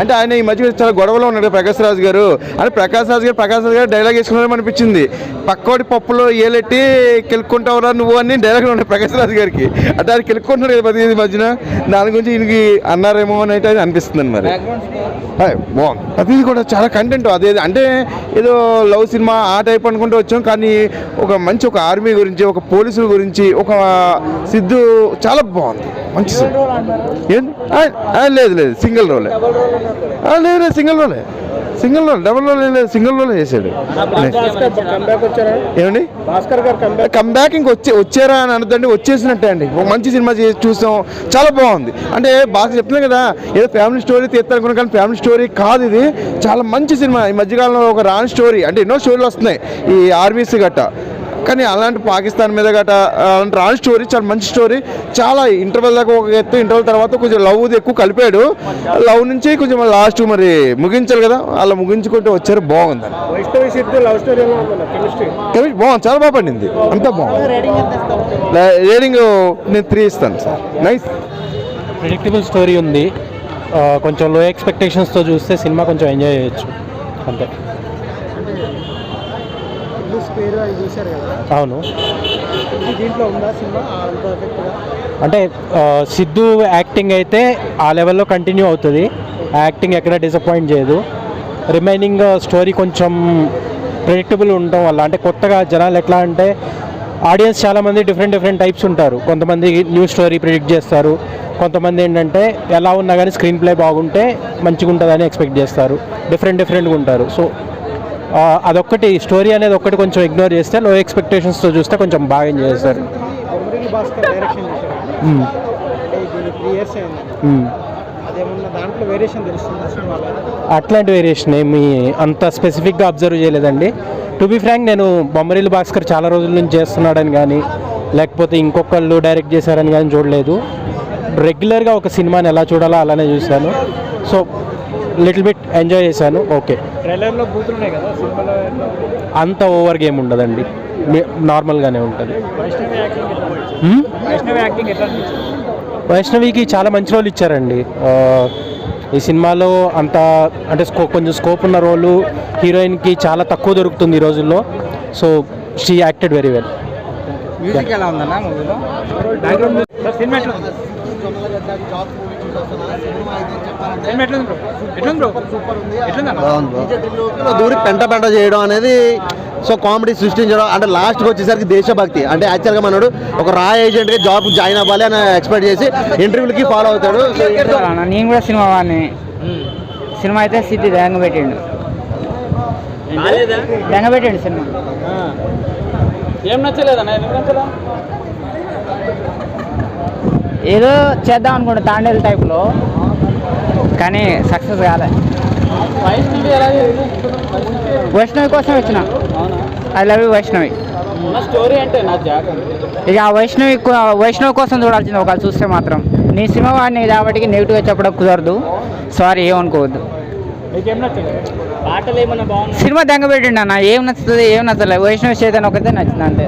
అంటే ఆయన ఈ మధ్య చాలా గొడవలో ఉన్నాడు ప్రకాష్ రాజ్ గారు. అంటే ప్రకాష్ రాజ్ గారు ప్రకాష్ రాజ్ గారు డైలాగ్ వేసుకున్నారని అనిపించింది. పక్కోడి పప్పులో ఏలెట్టి కెలుక్కుంటావురా నువ్వు అని డైలాగ్ ఉన్నాయి ప్రకాష్ రాజ్ గారికి. అంటే అది కెలుక్కుంటున్నాడు కదా ప్రతి మధ్యన. దాని గురించి ఈయనకి అన్నారేమో అని అయితే అనిపిస్తుంది మరి. బాగుంది. ప్రతిదీ కూడా చాలా కంటెంట్ అదే అంటే ఏదో లవ్ సినిమా ఆ టైప్ అనుకుంటూ వచ్చాం. కానీ ఒక మంచి ఒక ఆర్మీ గురించి ఒక పోలీసుల గురించి ఒక సిద్ధు చాలా బాగుంది. మంచి లేదు లేదు సింగిల్ రోలే లేదు సింగిల్ రోలే. సింగిల్ రోల్ డబుల్ రోల్ లేదు సింగిల్ రోల్ చేశాడు ఏమండి? భాస్కర్ గారు కంబ్యాక్ ఇంక వచ్చే వచ్చారా అని అనదండి వచ్చేసినట్టే అండి. ఒక మంచి సినిమా చేసి చూసాం. చాలా బాగుంది. అంటే బాగా చెప్తున్నాం కదా ఏదో ఫ్యామిలీ స్టోరీ తీస్తారనుకున్నా కానీ ఫ్యామిలీ స్టోరీ కాదు ఇది. చాలా మంచి సినిమా. ఈ మధ్యకాలంలో ఒక రాని స్టోరీ అంటే ఎన్నో స్టోరీలు వస్తున్నాయి. ఈ ఆర్మీస్ గట్ట. కానీ అలాంటి పాకిస్తాన్ మీద గట్ట అలాంటి రాని స్టోరీ చాలా మంచి స్టోరీ చాలా ఇంటర్వెల్ దాకా ఒక ఎత్తు ఇంటర్వెల్ తర్వాత కొంచెం లవ్ ఎక్కువ కలిపాడు. లవ్ నుంచి కొంచెం లాస్ట్ మరి ముగించారు కదా. అలా ముగించుకుంటూ వచ్చారు కానీ బాగుంది చాలా బాగా పండింది. అంతా బాగుంది. రేటింగ్ నేను త్రీ ఇస్తాను సార్. నైస్ ప్రిడిక్టబుల్ స్టోరీ ఉంది. కొంచెం లో ఎక్స్పెక్టేషన్స్తో చూస్తే సినిమా కొంచెం ఎంజాయ్ చేయొచ్చు. అంతే. అది చూశారు కదా? అవును. దీంట్లో ఉందా సినిమా? అంటే సిద్ధు యాక్టింగ్ అయితే ఆ లెవెల్లో కంటిన్యూ అవుతుంది. యాక్టింగ్ ఎక్కడ డిసప్పాయింట్ చేయదు. రిమైనింగ్ స్టోరీ కొంచెం ప్రిడిక్టబుల్ ఉండటం వల్ల అంటే కొత్తగా జనాలు ఎట్లా అంటే ఆడియన్స్ చాలామంది డిఫరెంట్ డిఫరెంట్ టైప్స్ ఉంటారు. కొంతమంది న్యూ స్టోరీ ప్రిడిక్ట్ చేస్తారు. కొంతమంది ఏంటంటే ఎలా ఉన్నా కానీ స్క్రీన్ ప్లే బాగుంటే మంచిగా ఉంటుందని ఎక్స్పెక్ట్ చేస్తారు. డిఫరెంట్ డిఫరెంట్గా ఉంటారు. సో అదొక్కటి స్టోరీ అనేది ఒక్కటి కొంచెం ఇగ్నోర్ చేస్తే లో ఎక్స్పెక్టేషన్స్తో చూస్తే కొంచెం బాగా ఎంజాయ్ చేస్తారు. అట్లాంటి వేరియేషన్ ఏమి అంత స్పెసిఫిక్గా అబ్జర్వ్ చేయలేదండి. టు బి ఫ్రాంక్ నేను బొమ్మరిల్లు భాస్కర్ చాలా రోజుల నుంచి చేస్తున్నాడని కానీ లేకపోతే ఇంకొకళ్ళు డైరెక్ట్ చేశారని కానీ చూడలేదు. రెగ్యులర్గా ఒక సినిమాని ఎలా చూడాలో అలానే చూశాను. సో లిటిల్ బిట్ ఎంజాయ్ చేశాను. ఓకే. ట్రైలర్లో కదా సినిమాలో? అంత ఓవర్ గేమ్ ఉండదండి. నార్మల్గానే ఉంటుంది. వైష్ణవికి చాలా మంచి రోల్ ఇచ్చారండి. ఈ సినిమాలో అంత అంటే స్కో కొంచెం స్కోప్ ఉన్న రోలు హీరోయిన్కి చాలా తక్కువ దొరుకుతుంది ఈ రోజుల్లో. So she acted very well. Music ఎలా ఉందన్న మూవీలో? బ్యాక్గ్రౌండ్ సార్ సినిమా ఎట్లా ఉంది సినిమా ఎట్లా ఉంది బ్రో ఎట్లా ఉంది బ్రో? సూపర్ ఉంది. ఎట్లా ఉందన్న దూరి పెంట పెంట చేయడం అనేది సో కామెడీ సృష్టించడం అంటే లాస్ట్కి వచ్చేసరికి దేశభక్తి. అంటే యాక్చువల్గా మనోడు ఒక రా ఏజెంట్గా జాబ్ జాయిన్ అవ్వాలి అని ఎక్స్పెక్ట్ చేసి ఇంటర్వ్యూలకి ఫాలో అవుతాడు. నేను కూడా సినిమా వాడిని. సినిమా అయితే సిద్ధి దెంగ పెట్టిండు. దెంగ పెట్టిండు సినిమా. ఏం నచ్చలేదన్న? ఎందుకు నచ్చలా? ఏదో చేద్దాం అనుకుంటా తాండేల్ టైప్లో కానీ సక్సెస్ కాలే. వైష్ణవి కోసం వచ్చిన. I love you Vaishnavi. Story అంటే ఇక ఆ వైష్ణవి వైష్ణవి కోసం చూడాల్సింది ఒకళ్ళు చూస్తే మాత్రం. నీ సినిమా వాడిని కాబట్టి నెగిటివ్గా చెప్పడం కుదరదు. సారీ ఏమనుకోవద్దు సినిమా దెంగ పెట్టిండు అన్న. ఏం నచ్చుతుంది ఏం నచ్చలేదు వైష్ణవి చేతన్ ఒకటే నచ్చింది అంతే.